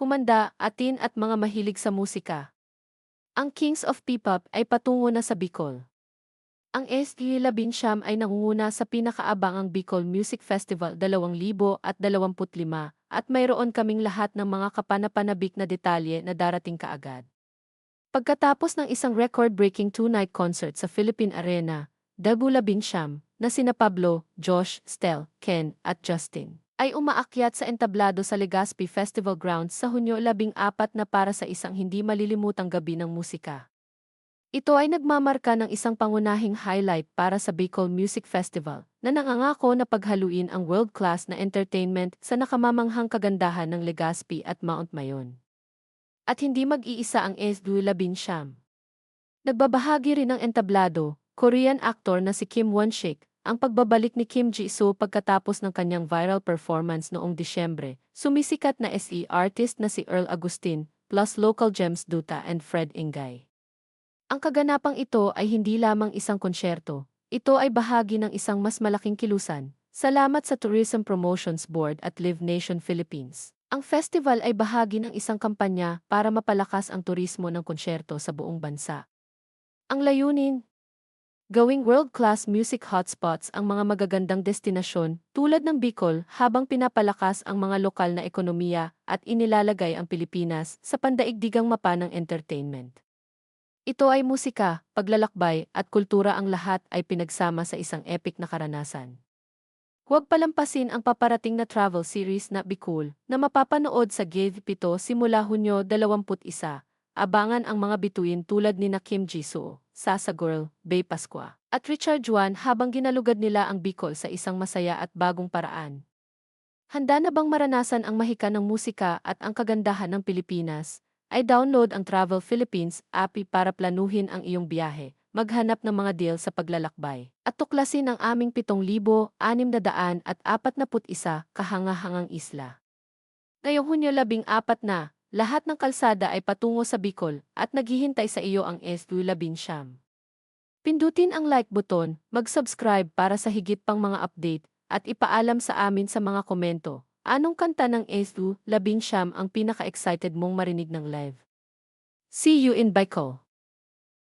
humanda, atin at mga mahilig sa musika. Ang Kings of P-pop ay patungo na sa Bicol. Ang SG Labinsyam ay nangunguna sa pinakaabangang Bicol Music Festival 2025 at mayroon kaming lahat ng mga kapanapanabik na detalye na darating kaagad. Pagkatapos ng isang record-breaking two-night concert sa Philippine Arena, Dabu Labinsyam, na sina Pablo, Josh, Stel, Ken, at Justin, ay umaakyat sa entablado sa Legazpi Festival Grounds sa Hunyo 14 na para sa isang hindi malilimutang gabi ng musika. Ito ay nagmamarka ng isang pangunahing highlight para sa Bicol Music Festival na nangangako na paghaluin ang world-class na entertainment sa nakamamanghang kagandahan ng Legazpi at Mount Mayon. At hindi mag-iisa ang SDU Labinsyam. Nagbabahagi rin ng entablado, Korean actor na si Kim Won-shik, ang pagbabalik ni Kim Ji-soo pagkatapos ng kanyang viral performance noong Disyembre, sumisikat na SE artist na si Earl Agustin, plus local gems Duta and Fred Ingay. Ang kaganapang ito ay hindi lamang isang konsyerto, ito ay bahagi ng isang mas malaking kilusan. Salamat sa Tourism Promotions Board at Live Nation Philippines. Ang festival ay bahagi ng isang kampanya para mapalakas ang turismo ng konsyerto sa buong bansa. Ang layunin, gawing world-class music hotspots ang mga magagandang destinasyon tulad ng Bicol habang pinapalakas ang mga lokal na ekonomiya at inilalagay ang Pilipinas sa pandaigdigang mapa ng entertainment. Ito ay musika, paglalakbay, at kultura ang lahat ay pinagsama sa isang epic na karanasan. Huwag palampasin ang paparating na travel series na Bicol na mapapanood sa Gave 7 simula Hunyo 21. Abangan ang mga bituin tulad ni na Kim Jisoo, Sasa Girl, Bay Pasqua, at Richard Juan habang ginalugad nila ang Bicol sa isang masaya at bagong paraan. Handa na bang maranasan ang mahika ng musika at ang kagandahan ng Pilipinas? ay download ang Travel Philippines app para planuhin ang iyong biyahe, maghanap ng mga deal sa paglalakbay, at tuklasin ang aming 7,641 kahangahangang isla. Ngayong Hunyo 14 na, lahat ng kalsada ay patungo sa Bicol at naghihintay sa iyo ang SW Labinsyam. Pindutin ang like button, mag-subscribe para sa higit pang mga update, at ipaalam sa amin sa mga komento. Anong kanta ng SU, Labinsyam ang pinaka-excited mong marinig ng live? See you in Bicol!